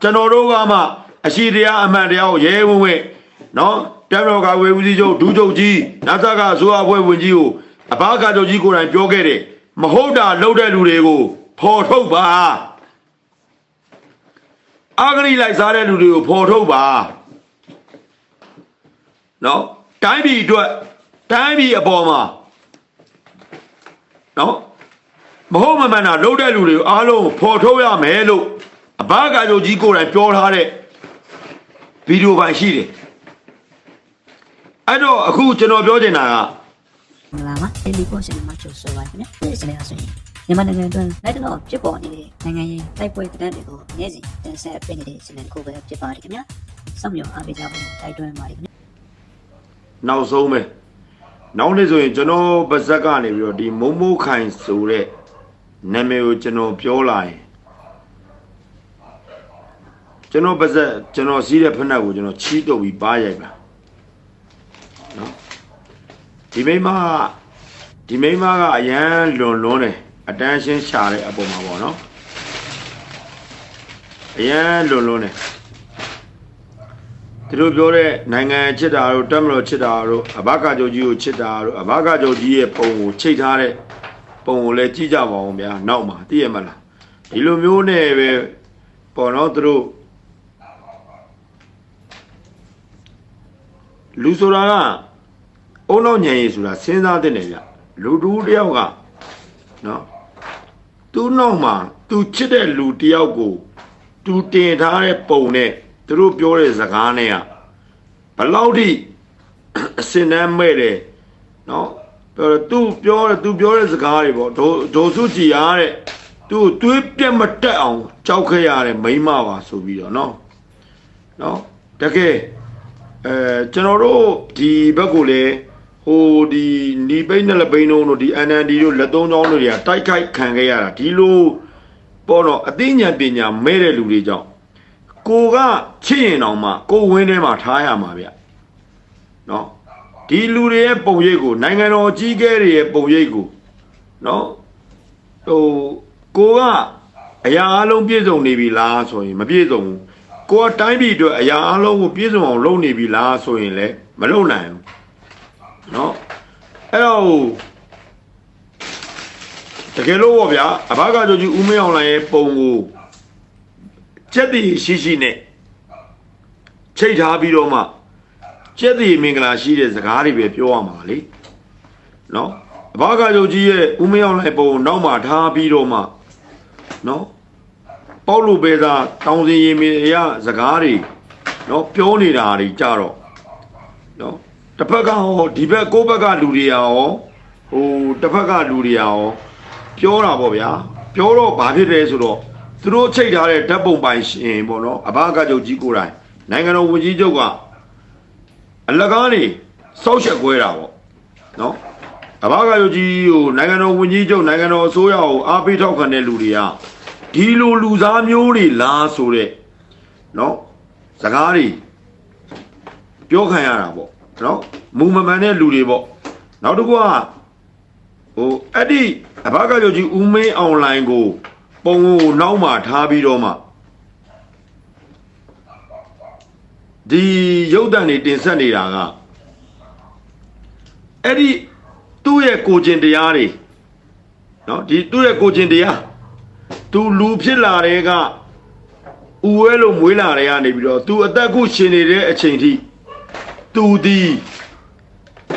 ကျွန်တော်တို့ကမှအရှိတရားအမှန်တရားကိုရဲရဲဝံ့ဝံ့နော်တပ်မတော်ကာကွယ်ဦးစီးချုပ်ဒူးချုပ်ကြီးနာသကအစိုးရအဖွဲ့ဝင်ကြီးကိုအဘာကာချုပ်ကြီးကိုယ်တိုင်ပြောခဲ့တယ်မဟုတ်တာလုပ်တဲ့လူတွေကိုဖော်ထုတ်ပါအာဂရိလိုက်စားတဲ့လူတွေကိုဖော်ထုတ်ပါနော်တိုင်းပြည်အတွက်တိုင်းပြည်အပေါ်မှာနော်မဟုတ်မမှန်တာလုပ်တဲ့လူတွေကိုအားလုံးဖော်ထုတ်ရမယ်လို့ အဘာကာချုပ်ကြီးကိုယ်တိုင်ပြောထားတဲ့ဗီဒီယိုပိုင်းရှိတယ်အဲ့တော့အခုကျွန်တော်ပြောချင်တာကမင်္ဂလာပါတယ်လီပို့စင်မှာကျိုးဆိုပါခင်ဗျဒီစနေအဆိုရင်မြန်မာနိုင်ငံအတွင်းလိုက်တော့ဖြစ်ပေါ်နေတဲ့နိုင်ငံရေးတိုက်ပွဲသတင်းတွေကိုအနည်းစီတင်ဆက်ပေးနေတဲ့စနေတစ်ခုပဲဖြစ်ပါတယ်ခင်ဗျစောင့်မျှော်အားပေးကြဖို့တိုက်တွန်းပါတယ်ခင်ဗျနောက်ဆုံးပဲနောက်နေ့ဆိုရင်ကျွန်တော်ပါဇက်ကနေပြီးတော့ဒီမုံမိုးခိုင်ဆိုတဲ့နာမည်ကိုကျွန်တော်ပြောလာရင် ကျွန်တော်ပါဇက်ကျွန်တော်စီးတဲ့ဖက်နှက်ကိုကျွန်တော်ချီးတုပ်ပြီးပါရိုက်ပါနော်ဒီမိန်းမကဒီမိန်းမကအရန်လွန်လွန်းတယ်အတန်းရှင်းရှာတဲ့အပေါ်မှာပေါ့နော်အရန်လွန်လွန်းတယ်သူတို့ပြောတဲ့နိုင်ငံချစ်တာတို့တက်မလို့ချစ်တာတို့အဘကာချုပ်ကြီးကိုချစ်တာတို့အဘကာချုပ်ကြီးရဲ့ပုံကိုချိတ်ထားတဲ့ပုံကိုလည်းကြည့်ကြပါအောင်ဗျာနောက်မှာသိရမလားဒီလိုမျိုးနဲ့ပဲပေါ်တော့သူတို့ လူဆိုတာကအုံနောက်ညံရည်ဆိုတာစဉ်းစားတဲ့နေဗျလူတူတယောက်ကနော်သူ့နောက်မှာသူချစ်တဲ့လူတယောက်ကိုသူတင်ထားတဲ့ပုံနဲ့သူတို့ပြောတဲ့စကားနဲ့ကဘလောက်ထိအစင်တမ်းမဲ့တယ်နော်ပြောသူပြောတဲ့သူပြောတဲ့စကားတွေပေါ့ဒိုဒိုစုကြည်ရတဲ့သူ့ကိုသွေးပြက်မတက်အောင်ကြောက်ခဲ့ရတဲ့မိန်းမပါဆိုပြီးတော့နော်နော်တကယ် အဲကျွန်တော်တို့ဒီဘက်ကိုလည်းဟိုဒီနီပိန်းနဲ့လက်ပိန်းတို့ဒီ NND တို့လက်သုံးချောင်းတို့တွေကတိုက်ခိုက်ခံခဲ့ရတာဒီလိုပေါ့တော့အသိဉာဏ်ပညာမဲ့တဲ့လူတွေကြောင့်ကိုကချစ်ရင်တောင်မှကိုဝင်းထဲမှာထားရမှာဗျနော်ဒီလူတွေရဲ့ပုံရိပ်ကိုနိုင်ငံတော်အကြီးအကဲတွေရဲ့ပုံရိပ်ကိုနော်ဟိုကိုကအရာအလုံးပြည့်စုံနေပြီလားဆိုရင်မပြည့်စုံဘူး ကိုကတိုင်းပြည်အတွက်အရာအလုံးကိုပြည့်စုံအောင်လုပ်နေပြီလားဆိုရင်လည်းမလုပ်နိုင်ဘူးနော်အဲ့တော့တကယ်လို့ပေါ့ဗျာအဘကကြိုကြီးဦးမင်းအောင်လိုင်ရဲ့ပုံကိုကျက်တည်ရှိရှိနဲ့ချိတ်ထားပြီးတော့မှကျက်တည်မင်္ဂလာရှိတဲ့စကားတွေပဲပြောရမှာလေနော်အဘကချုပ်ကြီးရဲ့ဦးမင်းအောင်လိုက်ပုံနောက်မှထားပြီးတော့မှနော် ပေါက်လူပဲသာတောင်စင်ရင်မရစကားတွေနော်ပြောနေတာတွေကြတော့နော်တစ်ဖက်ကဟောဒီဘက်ကိုယ့်ဘက်ကလူတွေရောဟိုတစ်ဖက်ကလူတွေရောပြောတာပေါ့ဗျာပြောတော့ဘာဖြစ်လဲဆိုတော့သူတို့ချိတ်ထားတဲ့ဓာတ်ပုံပိုင်ရှင်ပေါ့နော်အဘကချုပ်ကြီးကိုယ်တိုင်နိုင်ငံတော်ဝန်ကြီးချုပ်ကအလကားနေစောက်ချက်ကွဲတာပေါ့နော်အဘကချုပ်ကြီးကိုနိုင်ငံတော်ဝန်ကြီးချုပ်နိုင်ငံတော်အစိုးရကိုအားပေးထောက်ခံတဲ့လူတွေက ဒီလိုလူသားမျိုးတွေလားဆိုတဲ့နော်စကားတွေပြောခံရတာပေါ့နော်မူမမှန်တဲ့လူတွေပေါ့နောက်တစ်ခုကဟိုအဲ့ဒီအဘကချုပ်ကြီးဦးမင်းအွန်လိုင်းကို ပုံကိုနောက်မှထားပြီးတော့မှဒီရုပ်တံတွေတင်ဆက်နေတာကအဲ့ဒီသူ့ရဲ့ကိုကျင်တရားတွေနော်ဒီသူ့ရဲ့ကိုကျင်တရား သူလူဖြစ်လာတဲ့ကဥဝဲလို့မွေးလာတဲ့ကနေပြီးတော့သူအသက်ခုရှင်နေတဲ့အချိန်ထိသူဒီ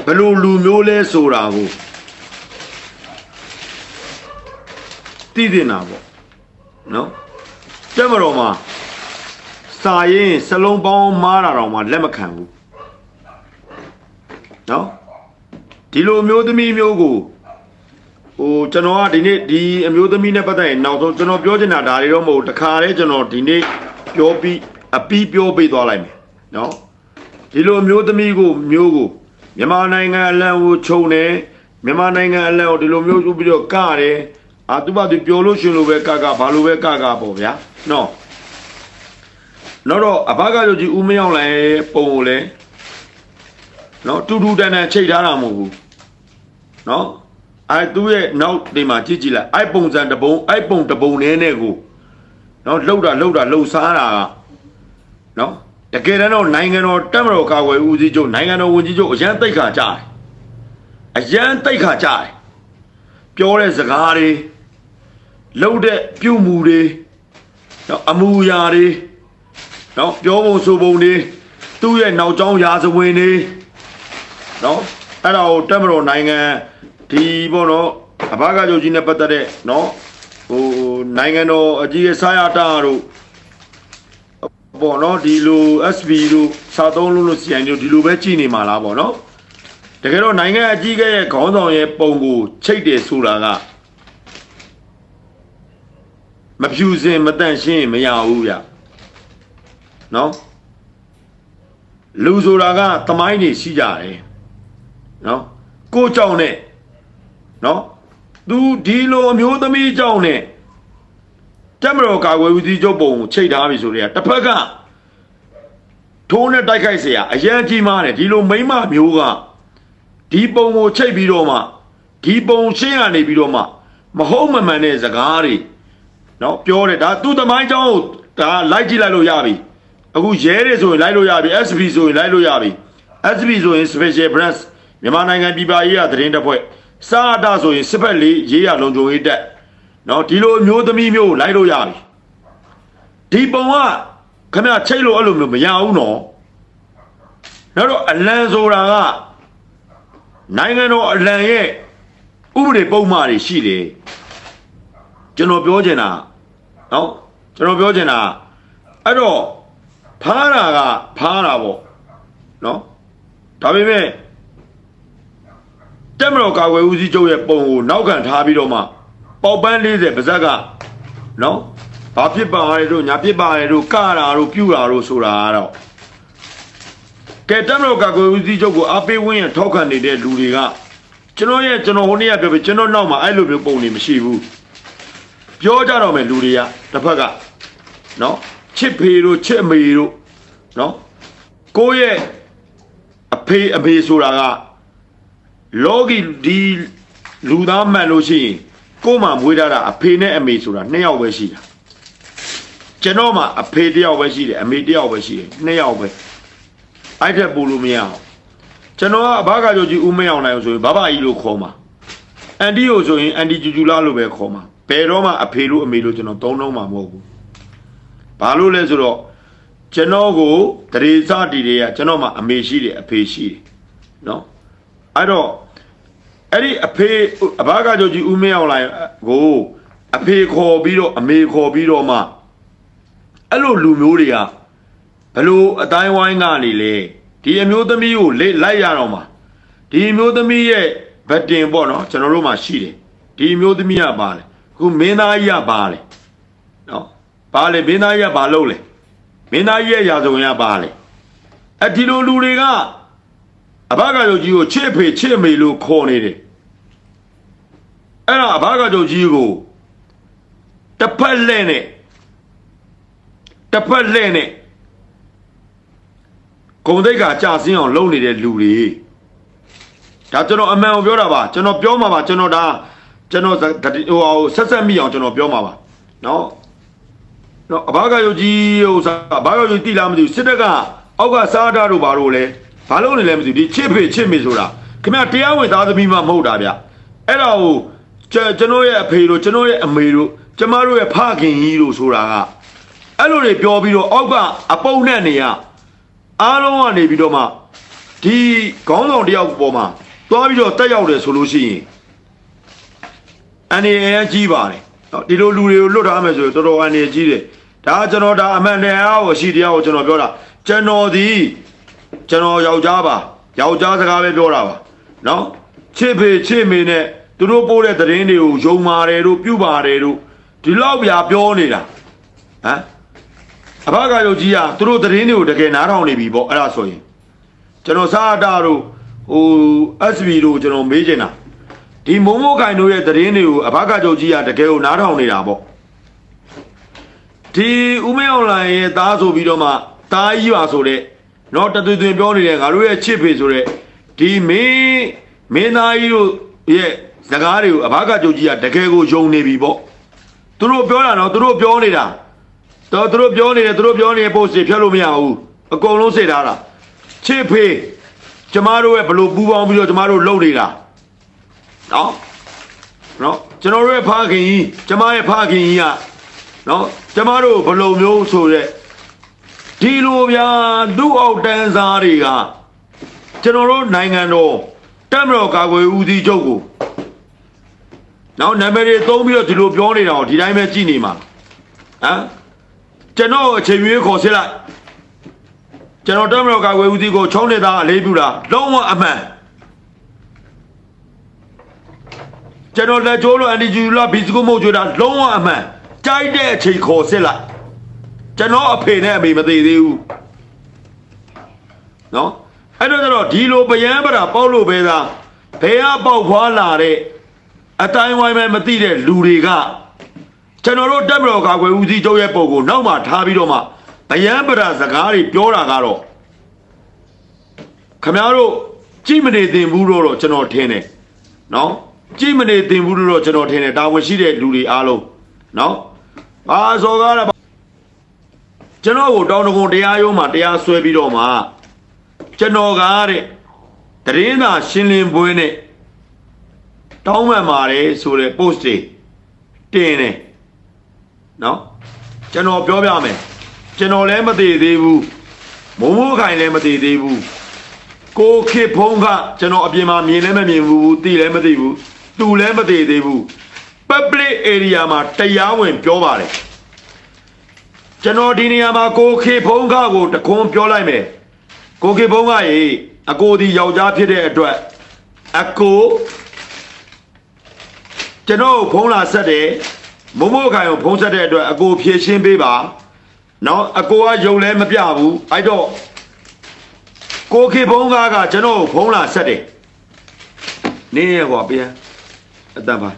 ဘယ်လိုလူမျိုးလဲဆိုတာကိုသိတင်တာပေါ့နော်တက်မတော်မှာစာရင်စလုံးပေါင်းမားတာတော့မှလက်မခံဘူးနော်ဒီလိုအမျိုးသမီးမျိုးကို ဟိုကျွန်တော်ကဒီနေ့ဒီအမျိုးသမီးနဲ့ပတ်သက်ရင်နောက်ဆုံးကျွန်တော်ပြောချင်တာဒါတွေတော့မဟုတ်တခါတည်းကျွန်တော်ဒီနေ့ပြောပြီးအပီးပြောပေးသွားလိုက်မယ်နော်ဒီလိုအမျိုးသမီးကိုမျိုးကိုမြန်မာနိုင်ငံအလံကိုခြုံတယ်မြန်မာနိုင်ငံအလံကိုဒီလိုမျိုးဥပြီးတော့ကတယ်အာသူဘာသူပြောလို့ရှင်လို့ပဲကကဘာလို့ပဲကကပေါ့ဗျာနော်နောက်တော့အဘကကြကြီးဦးမင်းအောင်လိုင်ရဲ့ပုံကိုလည်းနော်တူတူတန်တန်ချိတ်ထားတာမဟုတ်ဘူးနော် အဲသူ့ရဲ့နောက်ဒီမှာကြည့်ကြည့်လိုက်အဲပုံစံတစ်ပုံအဲပုံတစ်ပုံနဲ့နဲ့ကိုနော်လှုပ်တာလှုပ်တာလှုပ်စားတာကနော်တကယ်တမ်းတော့နိုင်ငံတော်တက်မတော်ကာကွယ်ဦးစီးချုပ်နိုင်ငံတော်ဝန်ကြီးချုပ်အရန်တိတ်ခါကြားတယ်အရန်တိတ်ခါကြားတယ်ပြောတဲ့စကားတွေလှုပ်တဲ့ပြုမှုတွေနော်အမူအရာတွေနော်ပြောပုံဆိုပုံတွေသူ့ရဲ့နောက်ကျောင်းရာဇဝင်တွေနော်အဲ့ဒါကိုတက်မတော်နိုင်ငံ ဒီပေါ့နော်အဘကကြိုကြီးနဲ့ပတ်သက်တဲ့နော်ဟိုနိုင်ငံတော်အကြီးအစားရတာတို့ပေါ့နော်ဒီလို SB တို့စာသုံးလို့လို့ CN တို့ဒီလိုပဲကြည်နေမှာလားပေါ့နော်တကယ်တော့နိုင်ငံအကြီးအကဲရဲ့ခေါင်းဆောင်ရဲ့ပုံကိုချိတ်တယ်ဆိုတာကမဖြူစင်မတန့်ရှင်းမရဘူးဗျနော်လူဆိုတာကသမိုင်းနေရှိကြတယ်နော်ကိုကြောင့်နဲ့ နော်သူဒီလိုအမျိုးသမီးကြောင့်နဲ့ တက်မတော်ကာကွယ်ဦးစီးချုပ်ပုံကိုချိတ်ထားပြီဆိုတော့တစ်ဖက်ကထိုးနဲ့တိုက်ခိုက်เสียအရန်ကြီးမားတယ်ဒီလိုမိမ့်မမျိုးကဒီပုံကိုချိတ်ပြီးတော့မှဒီပုံရှင်းရနေပြီးတော့မှမဟုတ်မမှန်တဲ့စကားတွေเนาะပြောတယ်ဒါသူ့သမိုင်းကြောင်းကိုဒါလိုက်ကြည့်လိုက်လို့ရပြီအခုရဲတွေဆိုရင်လိုက်လို့ရပြီ SB ဆိုရင်လိုက်လို့ရပြီ SB ဆိုရင် Special Branch မြန်မာနိုင်ငံပြည်ပရေးရသတင်းတပ်ဖွဲ့ စာအတာဆိုရင်စစ်ဖက်လေးရေးရလုံခြုံရေးတပ်နော်ဒီလိုအမျိုးသမီးမျိုးကိုလိုက်လို့ရပြီဒီပုံကခမချိတ်လို့အဲ့လိုမျိုးမရဘူးနော်နောက်တော့အလံဆိုတာကနိုင်ငံတော်အလံရဲ့ဥပဒေပုံမှားတွေရှိတယ်ကျွန်တော်ပြောချင်တာနော်ကျွန်တော်ပြောချင်တာအဲ့တော့ဖားတာကဖားတာပေါ့နော်ဒါပေမဲ့ တက်မတော်ကာကွယ်ဦးစီးချုပ်ရဲ့ပုံကိုနောက်ခံထားပြီးတော့မှပေါက်ပန်း40ပါဇက်ကနော်ဘာဖြစ်ပါလဲတို့ညာဖြစ်ပါလဲတို့ကတာတို့ပြူတာတို့ဆိုတာကတော့ကဲတက်မလို့ကကိုဦးစီးချုပ်ကိုအပေးဝင်းရထောက်ခံနေတဲ့လူတွေကကျွန်တော်ရဲ့ကျွန်တော်ဟိုနေ့ကပြောပြကျွန်တော်နောက်မှာအဲ့လိုမျိုးပုံနေမရှိဘူးပြောကြတော့မယ်လူတွေကတစ်ဖက်ကနော်ချစ်ဖေတို့ချစ်အမေတို့နော်ကိုယ့်ရဲ့အဖေအမေဆိုတာက လောကီဒီလူသားမှန်လို့ရှိရင်ကို့မှာမွေးထားတာအဖေနဲ့အမေဆိုတာနှစ်ယောက်ပဲရှိတာကျွန်တော်မှာအဖေတစ်ယောက်ပဲရှိတယ်အမေတစ်ယောက်ပဲရှိတယ်နှစ်ယောက်ပဲအဲ့ထက်ပို့လို့မရအောင်ကျွန်တော်ကအဘကကြိုကြီးဦးမင်းအောင်နိုင်ဆိုရင်ဘဘကြီးလို့ခေါ်မှာအန်တီကိုဆိုရင်အန်တီကျူကျူလာလို့ပဲခေါ်မှာဘယ်တော့မှအဖေလို့အမေလို့ကျွန်တော်သုံးလုံးမှာမဟုတ်ဘူးဘာလို့လဲဆိုတော့ကျွန်တော်ကိုတရေစတီတွေကကျွန်တော်မှာအမေရှိတယ်အဖေရှိတယ်နော်အဲ့တော့ အဲ့ဒီအဖေအဘကကြိုကြီးဦးမင်းအောင်လိုက်ကိုအဖေခေါ်ပြီးတော့အမေခေါ်ပြီးတော့မှအဲ့လိုလူမျိုးတွေကဘလို့အတိုင်းဝိုင်းကနေလေဒီအမျိုးသမီးကိုလေလိုက်ရတော့မှာဒီအမျိုးသမီးရဲ့ဗတ်တင်ပေါ့နော်ကျွန်တော်တို့မှာရှိတယ်ဒီအမျိုးသမီးကပါလေအခုမင်းသားကြီးကပါလေနော်ပါလေမင်းသားကြီးကပါလို့လေမင်းသားကြီးရဲ့ရာဇဝင်ကပါလေအဲ့ဒီလိုလူတွေကအဘကကြိုကြီးကိုချစ်ဖေချစ်မေလို့ခေါ်နေတယ် အဲ့ဒါအဘကကြုတ်ကြီးကိုတစ်ဖက်လဲနဲ့တစ်ဖက်လဲနဲ့ဂုံတိတ်ကကြာစင်းအောင်လုပ်နေတဲ့လူတွေဒါကျွန်တော်အမှန်ကိုပြောတာပါကျွန်တော်ပြောမှာပါကျွန်တော်ဒါကျွန်တော်ဟိုဆက်ဆက်မိအောင်ကျွန်တော်ပြောမှာပါနော်နော်အဘကယုတ်ကြီးဟိုစားအဘကယုတ်တိလားမသိဘူးစစ်တပ်ကအောက်ကစားတာတို့ဘာလို့လဲဘာလို့နေလဲမသိဘူးဒီချစ်ဖေချစ်မေဆိုတာခင်ဗျတရားဝင်သားသမီးမှမဟုတ်တာဗျအဲ့ဒါကို ကျွန်ကျွန်တော်ရဲ့အဖေတို့ကျွန်တော်ရဲ့အမေတို့ကျမတို့ရဲ့ဖခင်ကြီးတို့ဆိုတာကအဲ့လိုတွေပြောပြီးတော့အောက်ကအပုံနဲ့နေရအားလုံးကနေပြီးတော့မှဒီခေါင်းဆောင်တယောက်ပေါ်မှာသွားပြီးတော့တက်ရောက်တယ်ဆိုလို့ရှိရင်အနေအကြီးပါတယ်နော်ဒီလိုလူတွေကိုလွတ်ထားမယ်ဆိုရင်တော်တော်အနေကြီးတယ်ဒါကကျွန်တော်ဒါအမှန်တရားကိုရှိတရားကိုကျွန်တော်ပြောတာကျွန်တော်ဒီကျွန်တော်ယောက်ျားပါယောက်ျားစကားပဲပြောတာပါနော်ချစ်ဖေချစ်မေနဲ့ သူတို့ပို့တဲ့သတင်းတွေကိုယုံပါတယ်တို့ပြုပါတယ်တို့ဒီလောက်ပြပြောနေတာဟမ်အဘကယုတ်ကြီးကသူတို့သတင်းတွေကိုတကယ်နားထောင်နေပြီပေါ့အဲ့ဒါဆိုရင်ကျွန်တော်စာအတာတို့ဟို SB တို့ကျွန်တော်မေးချင်တာဒီမုံမိုးခိုင်တို့ရဲ့သတင်းတွေကိုအဘကယုတ်ကြီးကတကယ်ကိုနားထောင်နေတာပေါ့ဒီဦးမင်းအွန်လိုင်းရဲ့သားဆိုပြီးတော့မှသားကြီးပါဆိုတဲ့တော့တသွေသွင်ပြောနေတဲ့ငါတို့ရဲ့ချစ်ဖေဆိုတဲ့ဒီမင်းမင်းသားကြီးတို့ရဲ့ စကားတွေကိုအဘကကြုတ်ကြီးကတကယ်ကိုယုံနေပြီပေါ့သူတို့ပြောတာနော်သူတို့ပြောနေတာတော့သူတို့ပြောနေတယ်သူတို့ပြောနေတဲ့ post တွေဖြတ်လို့မရဘူးအကုန်လုံးစိတ်ထားတာချစ်ဖေးကျမတို့ရဲ့ဘလို့ပူပေါင်းပြီးတော့ကျမတို့လုပ်နေတာနော်နော်ကျွန်တော်တို့ရဲ့ဖခင်ကြီးကျမရဲ့ဖခင်ကြီးကနော်ကျမတို့ဘလို့မျိုးဆိုတဲ့ဒီလိုဗျာလူအောက်တန်းစားတွေကကျွန်တော်တို့နိုင်ငံတော်တက်မတော်ကာကွယ်ဦးစီးချုပ်ကို နောက်နာမည်တွေသုံးပြီးတော့ဒီလိုပြောနေတာကိုဒီတိုင်းပဲကြည်နေမှာဟမ်ကျွန်တော်အချိန်ရွေးခေါ်စစ်လိုက်ကျွန်တော်တက်မတော်ကာကွယ်ဦးစီးကိုချုံးနေတာအလေးပြုတာလုံးဝအမှန်ကျွန်တော်လက်ကျိုးလို့အန်တီဂျူလာဘီစကူမုတ်ကြွတာလုံးဝအမှန်ကြိုက်တဲ့အချိန်ခေါ်စစ်လိုက်ကျွန်တော်အဖေနဲ့အမေမသေးသေးဘူးနော်အဲ့တော့ကျတော့ဒီလိုပယံပရာပေါက်လို့ပဲသားဘယ်ကပေါက်ဖွာလာတဲ့ အတိုင်းဝိုင်းပဲမသိတဲ့လူတွေကကျွန်တော်တို့တက်မတော်ကာကွယ်ဦးစီးချုပ်ရဲ့ပုံကိုနောက်မှထားပြီးတော့မှဗယံပရာစကားတွေပြောတာကတော့ခမရတို့ကြည်မနေသင်ဘူးလို့တော့ကျွန်တော်ထင်တယ်နော်ကြည်မနေသင်ဘူးလို့တော့ကျွန်တော်ထင်တယ်တာဝန်ရှိတဲ့လူတွေအားလုံးနော်အာစော်ကားတာကျွန်တော်ကိုတောင်းတကုံတရားရုံးမှာတရားစွဲပြီးတော့မှကျွန်တော်ကားတဲ့တရင်သာရှင်းလင်းပွဲနဲ့ တောင်းပန်ပါတယ်ဆိုတဲ့ post တွေတင်တယ်နော်ကျွန်တော်ပြောပြမယ်ကျွန်တော်လည်းမသေးသေးဘူးမုံမိုးခိုင်လည်းမသေးသေးဘူးကိုခေဖုံးကကျွန်တော်အပြင်မှာမြင်လည်းမမြင်ဘူးသိလည်းမသိဘူးသူလည်းမသေးသေးဘူး public area မှာတရားဝင်ပြောပါတယ်ကျွန်တော်ဒီနေရာမှာကိုခေဖုံးကကိုတခွန်းပြောလိုက်မယ်ကိုခေဖုံးကရေအကိုဒီယောက်ျားဖြစ်တဲ့အတွက်အကို ကျွန်တော်ကိုဖုံးလာဆက်တယ်မမို့ခိုင်ကိုဖုံးဆက်တဲ့အတွက်အကိုဖြည့်ရှင်းပေးပါနော်အကိုကယုံလဲမပြဘူးအဲ့တော့ကိုခေဖုံးကားကကျွန်တော်ကိုဖုံးလာဆက်တယ်နေရကွာဗျာအတန်ပါ